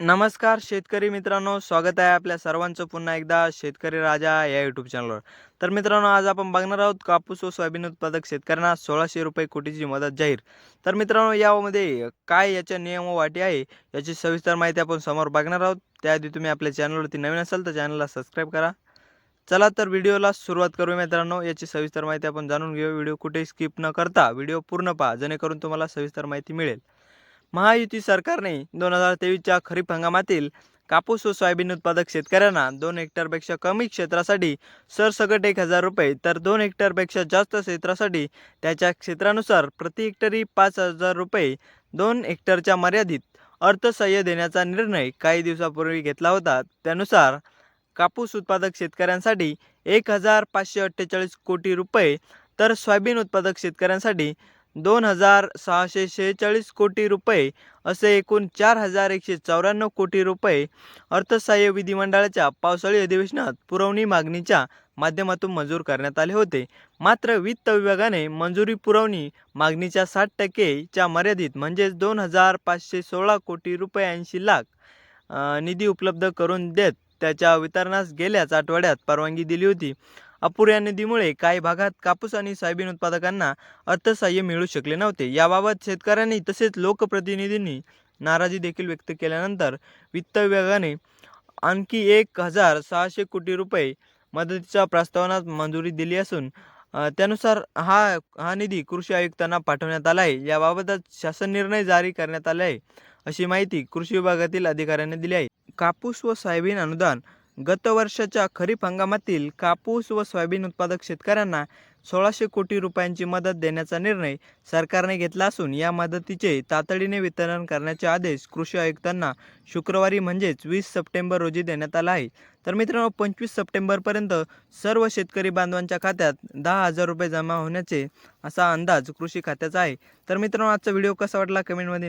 नमस्कार शेतकरी मित्रांनो स्वागत आहे आपल्या सर्वांचं पुन्हा एकदा शेतकरी राजा या यूट्यूब चॅनलवर तर मित्रांनो आज आपण बघणार आहोत कापूस व सोयाबीन उत्पादक शेतकऱ्यांना सोळाशे रुपये कोटीची मदत जाहीर. तर मित्रांनो यामध्ये काय याच्या नियम व वाटी आहे याची सविस्तर माहिती आपण समोर बघणार आहोत. त्याआधी तुम्ही आपल्या चॅनलवरती नवीन असाल तर चॅनलला सबस्क्राईब करा. चला तर व्हिडिओला सुरुवात करू मित्रांनो. याची सविस्तर माहिती आपण जाणून घेऊ. व्हिडिओ कुठे स्किप न करता व्हिडिओ पूर्ण पहा जेणेकरून तुम्हाला सविस्तर माहिती मिळेल. महायुती सरकारने दोन हजार तेवीसच्या खरीप हंगामातील कापूस व सोयाबीन उत्पादक शेतकऱ्यांना दोन हेक्टरपेक्षा कमी क्षेत्रासाठी सरसकट एक हजार रुपये तर दोन हेक्टरपेक्षा जास्त क्षेत्रासाठी त्याच्या क्षेत्रानुसार प्रति हेक्टरी पाच हजार रुपये दोन हेक्टरच्या मर्यादित अर्थसहाय्य देण्याचा निर्णय काही दिवसापूर्वी घेतला होता. त्यानुसार कापूस उत्पादक शेतकऱ्यांसाठी एक हजार पाचशे अठ्ठेचाळीस कोटी रुपये तर सोयाबीन उत्पादक शेतकऱ्यांसाठी दोन हजार सहाशे शेहेचाळीस कोटी रुपये असे एकूण चार हजार एकशे चौऱ्याण्णव कोटी रुपये अर्थसहाय्य विधिमंडळाच्या पावसाळी अधिवेशनात पुरवणी मागणीच्या माध्यमातून मंजूर करण्यात आले होते. मात्र वित्त विभागाने मंजुरी पुरवणी मागणीच्या साठ टक्केच्या मर्यादित म्हणजेच दोन हजार पाचशे सोळा कोटी रुपये ऐंशी लाख निधी उपलब्ध करून देत त्याच्या वितरणास गेल्याच आठवड्यात परवानगी दिली होती. अपुऱ्या निधीमुळे काही भागात कापूस आणि सोयाबीन उत्पादकांना अर्थसहाय्य मिळू शकले नव्हते. याबाबत शेतकऱ्यांनी तसेच लोकप्रतिनिधींनी नाराजी देखील व्यक्त केल्यानंतर वित्त विभागाने आणखी एक हजार सहाशे कोटी रुपये मदतीच्या प्रस्तावनात मंजुरी दिली असून त्यानुसार हा हा निधी कृषी आयुक्तांना पाठवण्यात आला आहे. याबाबतच शासन निर्णय जारी करण्यात आला आहे अशी माहिती कृषी विभागातील अधिकाऱ्यांनी दिली आहे. कापूस व सोयाबीन अनुदान गत वर्षाच्या खरीप हंगामातील कापूस व सोयाबीन उत्पादक शेतकऱ्यांना सोळाशे कोटी रुपयांची मदत देण्याचा निर्णय सरकारने घेतला असून या मदतीचे तातडीने वितरण करण्याचे आदेश कृषी आयुक्तांना शुक्रवारी म्हणजेच वीस सप्टेंबर रोजी देण्यात आला आहे. तर मित्रांनो पंचवीस सप्टेंबरपर्यंत सर्व शेतकरी बांधवांच्या खात्यात दहा हजार रुपये जमा होण्याचे असा अंदाज कृषी खात्याचा आहे. तर मित्रांनो आजचा व्हिडिओ कसा वाटला कमेंटमध्ये